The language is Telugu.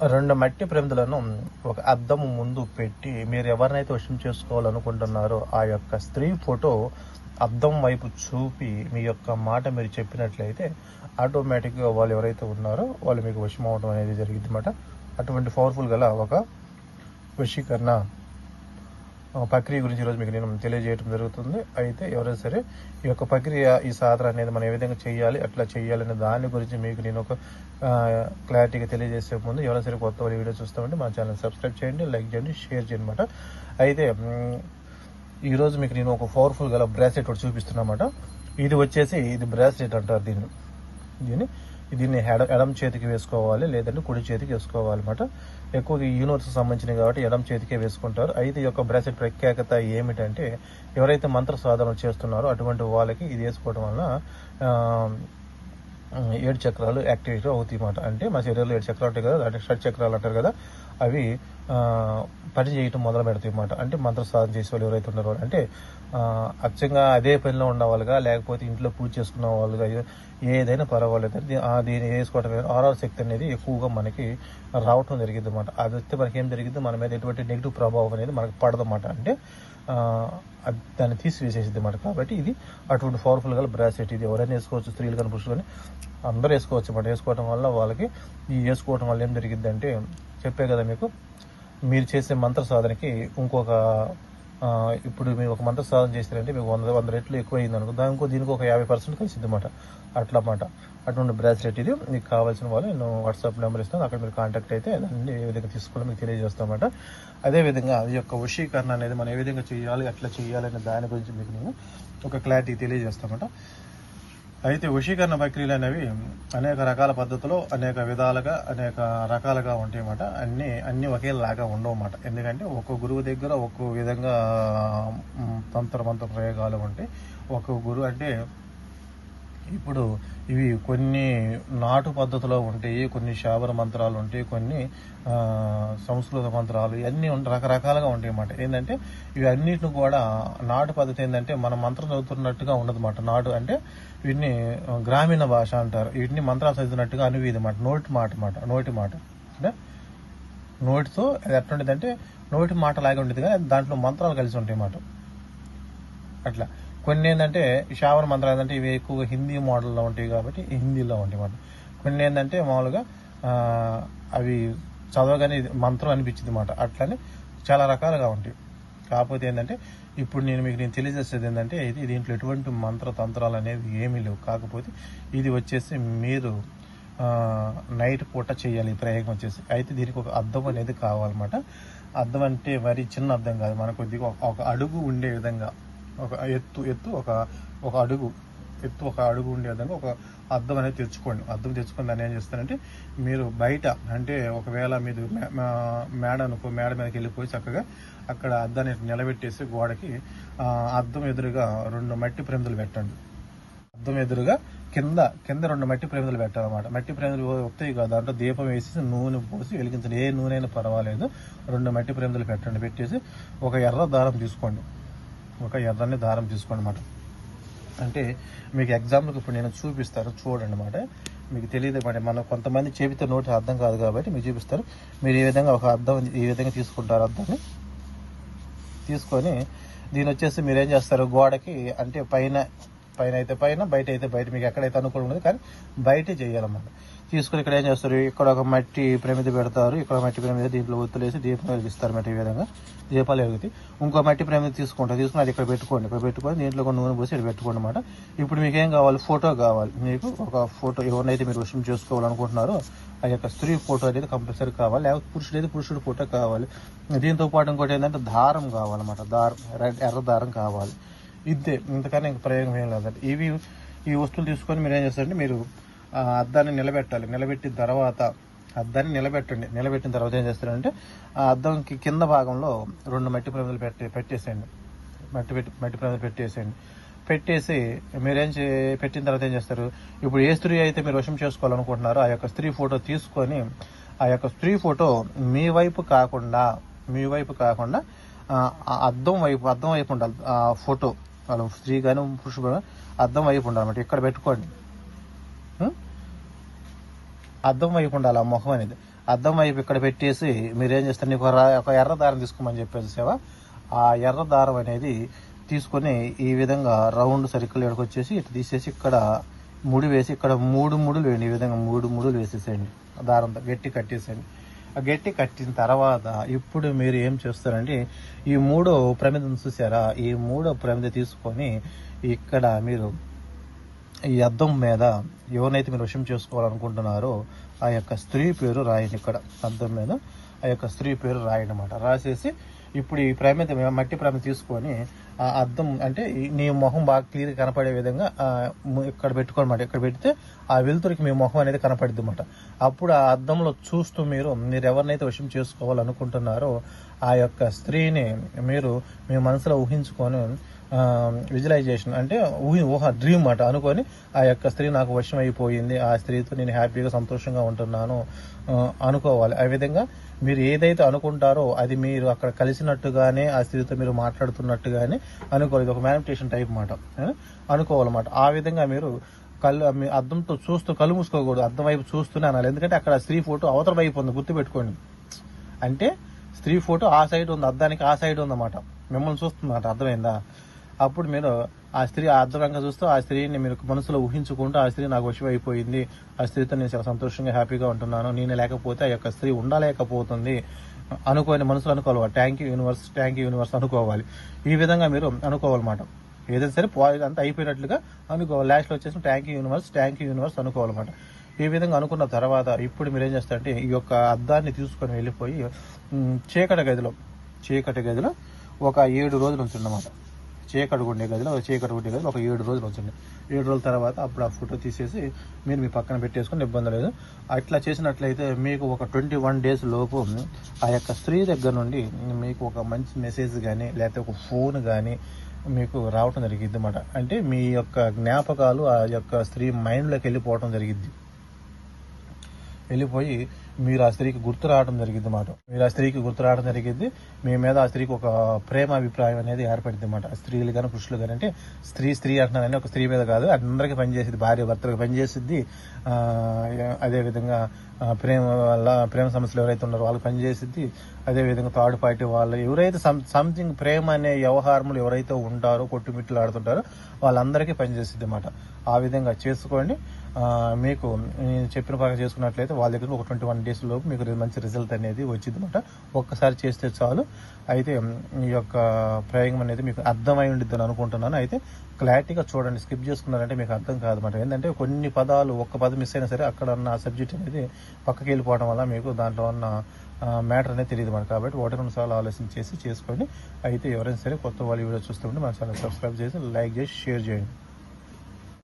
రెండు మట్టి ప్రమిదలను ఒక అద్దం ముందు పెట్టి మీరు ఎవరినైతే వశం చేసుకోవాలనుకుంటున్నారో ఆ యొక్క స్త్రీ ఫోటో అద్దం వైపు చూపి మీ యొక్క మాట మీరు చెప్పినట్లయితే ఆటోమేటిక్గా వాళ్ళు ఎవరైతే ఉన్నారో వాళ్ళు మీకు వశం అవడం అనేది జరిగిందన్నమాట అటువంటి పవర్ఫుల్ గల ఒక వశీకరణ. ప్రక్రియ గురించి ఈరోజు మీకు నేను తెలియజేయడం జరుగుతుంది. అయితే ఎవరైనా సరే ఈ యొక్క ప్రక్రియ ఈ సాధన అనేది మనం ఏ విధంగా చేయాలి అట్లా చేయాలి దాని గురించి మీకు నేను ఒక క్లారిటీగా తెలియజేసే ముందు ఎవరైనా సరే కొత్త వాళ్ళు వీడియో చూస్తామంటే మా ఛానల్ సబ్స్క్రైబ్ చేయండి లైక్ చేయండి షేర్ చేయండి అనమాట అయితే ఈరోజు మీకు నేను ఒక పవర్ఫుల్ గల బ్రాస్లెట్ ఒకటి చూపిస్తున్నమాట ఇది వచ్చేసి ఇది బ్రాస్లెట్ అంటారు దీన్ని. దీన్ని దీన్ని ఎడ ఎడం చేతికి వేసుకోవాలి లేదంటే కుడి చేతికి వేసుకోవాలి ఎక్కువ ఎక్కువగా యూనివర్స్ సంబంధించినవి కాబట్టి ఎడం చేతికే వేసుకుంటారు. అయితే ఈ యొక్క బ్రాసెట్ ప్రత్యేకత ఏమిటంటే ఎవరైతే మంత్ర సాధన చేస్తున్నారో అటువంటి వాళ్ళకి ఇది వేసుకోవడం వలన ఏడు చక్రాలు యాక్టివేట్ అవుతాయి అన్నమాట అంటే మా శరీరంలో ఏడు చక్రాలు ఉంటాయి కదా అంటే షడ్ చక్రాలు అంటారు కదా అవి ఆ, పని చేయటం మొదలు పెడతాయి అన్నమాట. అంటే మంత్ర సాధన చేసే వాళ్ళు ఎవరైతే ఉన్నారో అంటే అచ్చంగా అదే పనిలో ఉన్నవాళ్ళుగా లేకపోతే ఇంట్లో పూజ చేసుకున్న వాళ్ళుగా ఏదైనా పర్వాలేదు దీన్ని వేసుకోవడం ఆర్ఆర్ శక్తి అనేది ఎక్కువగా మనకి రావటం జరిగింది అనమాట అది వస్తే మనకి ఏం జరిగింది? మన మీద ఎటువంటి నెగిటివ్ ప్రభావం అనేది మనకు పడదన్నమాట అంటే దాన్ని తీసివేసేసింది అనమాట కాబట్టి ఇది అటువంటి పవర్ఫుల్ గల బ్రాసెట్ ఇది ఎవరైనా వేసుకోవచ్చు స్త్రీలు కానీ పురుషులు కానీ అందరూ వేసుకోవచ్చు అన్నమాట. వేసుకోవడం వల్ల వాళ్ళకి ఈ వేసుకోవడం వల్ల ఏం జరిగిందంటే చెప్పే కదా మీకు? మీరు చేసే మంత్ర సాధనకి ఇంకొక ఇప్పుడు మీరు ఒక మంత్ర సాధన చేస్తారంటే మీకు వంద వంద రెట్లు ఎక్కువ అయింది అనుకో దానికి దీనికి ఒక యాభై పర్సెంట్ కలిసింది అనమాట అట్లా అన్నమాట. అటువంటి బ్రాస్లెట్ ఇది. మీకు కావాల్సిన వాళ్ళు నేను వాట్సాప్ నెంబర్ ఇస్తాను. అక్కడ మీరు కాంటాక్ట్ అయితే దాన్ని ఏ విధంగా తీసుకోవాలో మీకు తెలియజేస్తామన్నమాట అదేవిధంగా ఈ యొక్క వశీకరణ అనేది మనం ఏ విధంగా చేయాలి అట్లా చేయాలి అనే దాని గురించి మీకు నేను ఒక క్లారిటీ తెలియజేస్తామన్నమాట అయితే వశీకరణ ప్రక్రియలు అనేవి అనేక రకాల పద్ధతిలో అనేక విధాలుగా అనేక రకాలుగా ఉంటాయి అన్నమాట అన్ని అన్ని ఒకేలాగా ఉండవన్నమాట. ఎందుకంటే ఒక్కో గురువు దగ్గర ఒక్కో విధంగా మ్, తంత్ర మంత్ర ప్రయోగాలు ఉంటాయి. ఒక్కో గురువు అంటే ఇప్పుడు ఇవి కొన్ని నాటు పద్ధతిలో ఉంటాయి కొన్ని శాబర మంత్రాలు ఉంటాయి కొన్ని సంస్కృత మంత్రాలు ఇవన్నీ రకరకాలుగా ఉంటాయి అన్నమాట. ఏంటంటే ఇవి అన్నిటిని కూడా నాటు పద్ధతి ఏంటంటే మనం మంత్రం చదువుతున్నట్టుగా ఉండదు నాటు అంటే వీటిని గ్రామీణ భాష అంటారు. వీటిని మంత్రాలు చదివినట్టుగా అనువీది అన్నమాట. నోటి మాట మాట నోటి మాట. అంటే నోటితో అది ఎట్లుండేది అంటే నోటి మాట లాగా ఉండేది కానీ దాంట్లో మంత్రాలు కలిసి ఉంటాయి అన్నమాట. అట్లా. కొన్ని ఏంటంటే శ్రావణ మంత్రాలు ఏంటంటే ఇవి ఎక్కువగా హిందీ మోడల్లో ఉంటాయి కాబట్టి హిందీలో ఉంటాయి మాట కొన్ని ఏంటంటే మామూలుగా అవి చదవగానే ఇది మంత్రం అనిపించింది అనమాట అట్లానే చాలా రకాలుగా ఉంటాయి. కాకపోతే ఏంటంటే ఇప్పుడు నేను మీకు నేను తెలియజేసేది ఏంటంటే ఇది దీంట్లో ఎటువంటి మంత్ర తంత్రాలు అనేవి ఏమీ లేవు. కాకపోతే ఇది వచ్చేసి మీరు నైట్ పూట చేయాలి ఈ ప్రయోగం వచ్చేసి అయితే దీనికి ఒక అద్దం అనేది కావాలన్నమాట. అద్దం అంటే మరి చిన్న అద్దం కాదు. మన కొద్దిగా ఒక అడుగు ఉండే విధంగా ఒక ఎత్తు ఎత్తు ఒక ఒక అడుగు ఎత్తు ఒక అడుగు ఉండే విధంగా ఒక అద్దం అనేది తెచ్చుకోండి అద్దం తెచ్చుకొని దాన్ని ఏం చేస్తారంటే మీరు బయట అంటే ఒకవేళ మీరు మే- మేడ అనుకో మేడ మీదకి వెళ్ళిపోయి చక్కగా అక్కడ అద్దాన్ని నిలబెట్టేసి గోడకి అద్దం ఎదురుగా రెండు మట్టి ప్రమిదలు పెట్టండి. అద్దం ఎదురుగా కింద కింద రెండు మట్టి ప్రేమిదలు పెట్టాలన్నమాట. మట్టి ప్రేమిదలు వస్తాయి కదా దాంట్లో దీపం వేసి నూనె పోసి వెలిగించండి. ఏ నూనె అయినా పర్వాలేదు. రెండు మట్టి ప్రేమిదలు పెట్టండి. పెట్టేసి ఒక ఎర్ర దారం తీసుకోండి. ఒక ఎర్రని దారం తీసుకోండి అన్నమాట అంటే మీకు ఎగ్జాంపుల్కి ఇప్పుడు నేను చూపిస్తారు చూడండి అన్నమాట మీకు తెలియదు అన్నమాట మనం కొంతమంది చెబితే నోటి అర్థం కాదు కాబట్టి మీకు చూపిస్తారు. మీరు ఈ విధంగా ఒక అర్థం ఈ విధంగా తీసుకుంటారు అర్థాన్ని? తీసుకొని దీని వచ్చేసి మీరు ఏం చేస్తారు? గోడకి అంటే పైన పైన అయితే పైన బయట అయితే బయట. మీకు ఎక్కడైతే అనుకూలం ఉంది కానీ బయట చేయాలన్నమాట. తీసుకుని ఇక్కడ ఏం చేస్తారు? ఇక్కడ ఒక మట్టి ప్రమిద పెడతారు. ఇక్కడ మట్టి ప్రమిద దీంట్లో ఒత్తులేసి దీపం వెలిగిస్తారు మట్టి ఈ విధంగా. దీపాలు వెలుగుతాయి ఇంకో మట్టి ప్రమిద తీసుకుంటారు. తీసుకుని అది ఇక్కడ పెట్టుకోండి. ఇక్కడ పెట్టుకొని దీంట్లో కొన్ని నూనె పోసి ఇక్కడ పెట్టుకోండి అనమాట ఇప్పుడు మీకు ఏం కావాలి? ఫోటో కావాలి. మీకు ఒక ఫోటో ఎవరినైతే మీరు విషయం చేసుకోవాలనుకుంటున్నారో ఆ యొక్క స్త్రీ ఫోటో అనేది కంపల్సరీ కావాలి. లేకపోతే పురుషుడు అయితే పురుషుడు ఫోటో కావాలి. దీంతో పాటు ఇంకోటి ఏంటంటే దారం కావాలన్నమాట. దారం ఎర్ర దారం కావాలి. ఇదే ఇంతకన్నా ఇంక ప్రయోగం ఏం లేదండి ఇవి ఈ వస్తువులు తీసుకొని మీరు ఏం చేస్తారంటే మీరు ఆ అద్దాన్ని నిలబెట్టాలి. నిలబెట్టిన తర్వాత అద్దాన్ని నిలబెట్టండి. నిలబెట్టిన తర్వాత ఏం చేస్తారంటే ఆ అద్దంకి కింద భాగంలో రెండు మట్టి ప్రమిదలు పెట్టి పెట్టేసేయండి. మట్టి పెట్టి మట్టి ప్రమిదలు పెట్టేసేయండి. పెట్టేసి మీరేం చే పెట్టిన తర్వాత ఏం చేస్తారు? ఇప్పుడు ఏ స్త్రీ అయితే మీరు వశం చేసుకోవాలనుకుంటున్నారో ఆ యొక్క స్త్రీ ఫోటో తీసుకొని ఆ యొక్క స్త్రీ ఫోటో మీ వైపు కాకుండా మీ వైపు కాకుండా అద్దం వైపు అద్దం వైపు ఉండాలి ఆ ఫోటో. వాళ్ళు స్త్రీ కానీ పురుషుడు అర్థం వైపు ఉండాలన్నమాట ఇక్కడ పెట్టుకోండి. అర్థం వైపు ఉండాలి ఆ ముఖం అనేది? అర్థం వైపు ఇక్కడ పెట్టేసి మీరేం చేస్తారు? నీకు ఒక ఎర్ర దారం తీసుకోమని చెప్పేసి సేవ. ఆ ఎర్ర దారం అనేది తీసుకొని ఈ విధంగా రౌండ్ సర్కిల్ ఎక్కడికి వచ్చేసి ఇటు తీసేసి ఇక్కడ ముడి వేసి ఇక్కడ మూడు ముడులు వేయండి. ఈ విధంగా మూడు ముడులు వేసేసేయండి. దారంతో గట్టి కట్టేసేయండి. గట్టి కట్టిన తర్వాత ఇప్పుడు మీరు ఏం చేస్తారంటే ఈ మూడో ప్రమిదను చూసారా? ఈ మూడో ప్రమిద తీసుకొని ఇక్కడ మీరు ఈ అద్దం మీద ఎవరినైతే మీరు విషయం చేసుకోవాలనుకుంటున్నారో ఆ యొక్క స్త్రీ పేరు రాయండి ఇక్కడ. అద్దం మీద ఆ యొక్క స్త్రీ పేరు రాయండి రాసేసి ఇప్పుడు ఈ ప్రమిద మట్టి ప్రేమ తీసుకొని ఆ అద్దం అంటే నీ మొహం బాగా క్లియర్ కనపడే విధంగా ఇక్కడ పెట్టుకోనమాట. ఇక్కడ పెడితే ఆ వెలుతురికి మీ మొహం అనేది కనపడుద్ది అనమాట అప్పుడు ఆ అద్దంలో చూస్తూ మీరు మీరు ఎవరినైతే విషయం చేసుకోవాలనుకుంటున్నారో ఆ యొక్క స్త్రీని మీరు మీ మనసులో ఊహించుకొని విజువలైజేషన్ అంటే ఊహి ఊహ డ్రీమ్ మాట అనుకొని ఆ యొక్క స్త్రీ నాకు వశం అయిపోయింది ఆ స్త్రీతో నేను హ్యాపీగా సంతోషంగా ఉంటున్నాను అనుకోవాలి. ఆ విధంగా మీరు ఏదైతే అనుకుంటారో అది మీరు అక్కడ కలిసినట్టుగానే ఆ స్త్రీతో మీరు మాట్లాడుతున్నట్టుగానే అనుకోవాలి. ఇది ఒక మ్యానిటేషన్ టైప్ మాట అనుకోవాలన్నమాట. ఆ విధంగా మీరు కళ్ళు మీ అద్దంతో చూస్తూ కళ్ళు మూసుకోకూడదు. అద్దం వైపు చూస్తూనే అనాలి. ఎందుకంటే అక్కడ స్త్రీ ఫోటో అవతల వైపు ఉంది గుర్తుపెట్టుకోండి. అంటే స్త్రీ ఫోటో ఆ సైడ్ ఉంది అద్దానికి ఆ సైడ్ ఉందన్నమాట. మిమ్మల్ని చూస్తుందన్నమాట అర్థమైందా? అప్పుడు మీరు ఆ స్త్రీ ఆ చూస్తూ ఆ స్త్రీని మీరు మనసులో ఊహించుకుంటూ ఆ స్త్రీ నాకు వశం అయిపోయింది ఆ స్త్రీతో నేను చాలా సంతోషంగా హ్యాపీగా ఉంటున్నాను నేను లేకపోతే ఆ యొక్క స్త్రీ ఉండలేకపోతుంది అనుకోని మనసులో అనుకోవాలి. ట్యాంక్ యూనివర్స్ ట్యాంక్ యూనివర్స్ అనుకోవాలి. ఈ విధంగా మీరు అనుకోవాలన్నమాట. ఏదైనా సరే పాయింట్ అంతా అయిపోయినట్లుగా అనుకోవాలి. లాస్ట్లో వచ్చేసి ట్యాంక్ యూనివర్స్ ట్యాంక్ యూనివర్స్ అనుకోవాలన్నమాట. ఈ విధంగా అనుకున్న తర్వాత ఇప్పుడు మీరు ఏం చేస్తారంటే ఈ యొక్క అద్దాన్ని తీసుకొని వెళ్ళిపోయి చీకటి గదిలో చీకటి గదిలో ఒక ఏడు రోజులు ఉంచుందన్నమాట చీకటి ఉండే గదిలో చీకటి ఉండే గదిలో ఒక ఏడు రోజులు ఉంచండి ఏడు రోజుల తర్వాత అప్పుడు ఆ ఫోటో తీసేసి మీరు మీ పక్కన పెట్టేసుకుని ఇబ్బంది లేదు. అట్లా చేసినట్లయితే మీకు ఒక ట్వంటీ వన్ డేస్ లోపు ఆ యొక్క స్త్రీ దగ్గర నుండి మీకు ఒక మంచి మెసేజ్ కానీ లేకపోతే ఒక ఫోన్ కానీ మీకు రావటం జరిగిద్ది అన్నమాట. అంటే మీ యొక్క జ్ఞాపకాలు ఆ యొక్క స్త్రీ మైండ్లోకి వెళ్ళిపోవటం జరిగిద్ది. వెళ్ళిపోయి మీరు ఆ స్త్రీకి గుర్తు రావడం జరిగింది అన్నమాట మీరు ఆ స్త్రీకి గుర్తు రావడం జరిగింది. మీ మీద ఆ స్త్రీకి ఒక ప్రేమ అభిప్రాయం అనేది ఏర్పడింది అన్నమాట స్త్రీలు కానీ పురుషులు కానీ అంటే స్త్రీ స్త్రీ అంటున్నారని ఒక స్త్రీ మీద కాదు. అందరికీ పనిచేసేది భార్య భర్తలకు పనిచేసిద్ది. అదేవిధంగా ప్రేమ వల్ల ప్రేమ సమస్యలు ఎవరైతే ఉన్నారో వాళ్ళకి అదే అదేవిధంగా థర్డ్ పార్టీ వాళ్ళు ఎవరైతే సంథింగ్ ప్రేమ అనే వ్యవహారములు ఎవరైతే ఉంటారో కొట్టుమిట్లు ఆడుతుంటారో వాళ్ళందరికీ పనిచేస్తుంది అన్నమాట. ఆ విధంగా చేసుకోండి. మీకు నేను చెప్పిన ప్రకారం చేసుకున్నట్లయితే వాళ్ళ దగ్గర ఒక ట్వంటీ వన్ డేస్ లోపు మీకు మంచి రిజల్ట్ అనేది వచ్చింది అనమాట ఒక్కసారి చేస్తే చాలు. అయితే ఈ యొక్క ప్రయోగం అనేది మీకు అర్థమై ఉండిద్దని అనుకుంటున్నాను. అయితే క్లారిటీగా చూడండి స్కిప్ చేసుకున్నారంటే మీకు అర్థం కాదన్నమాట ఏంటంటే కొన్ని పదాలు ఒక్క పదం మిస్ అయినా సరే అక్కడ ఉన్న సబ్జెక్ట్ అనేది పక్కకి వెళ్ళిపోవడం వల్ల మీకు దాంట్లో ఉన్న మ్యాటర్ అనేది తెలియదు మనకు కాబట్టి ఒకటి రెండు సార్లు ఆలోచన చేసి చేసుకోండి. అయితే ఎవరైనా సరే కొత్త వాళ్ళు వీడియో చూస్తుంటే మన ఛానల్ సబ్స్క్రైబ్ చేసి లైక్ చేసి షేర్ చేయండి.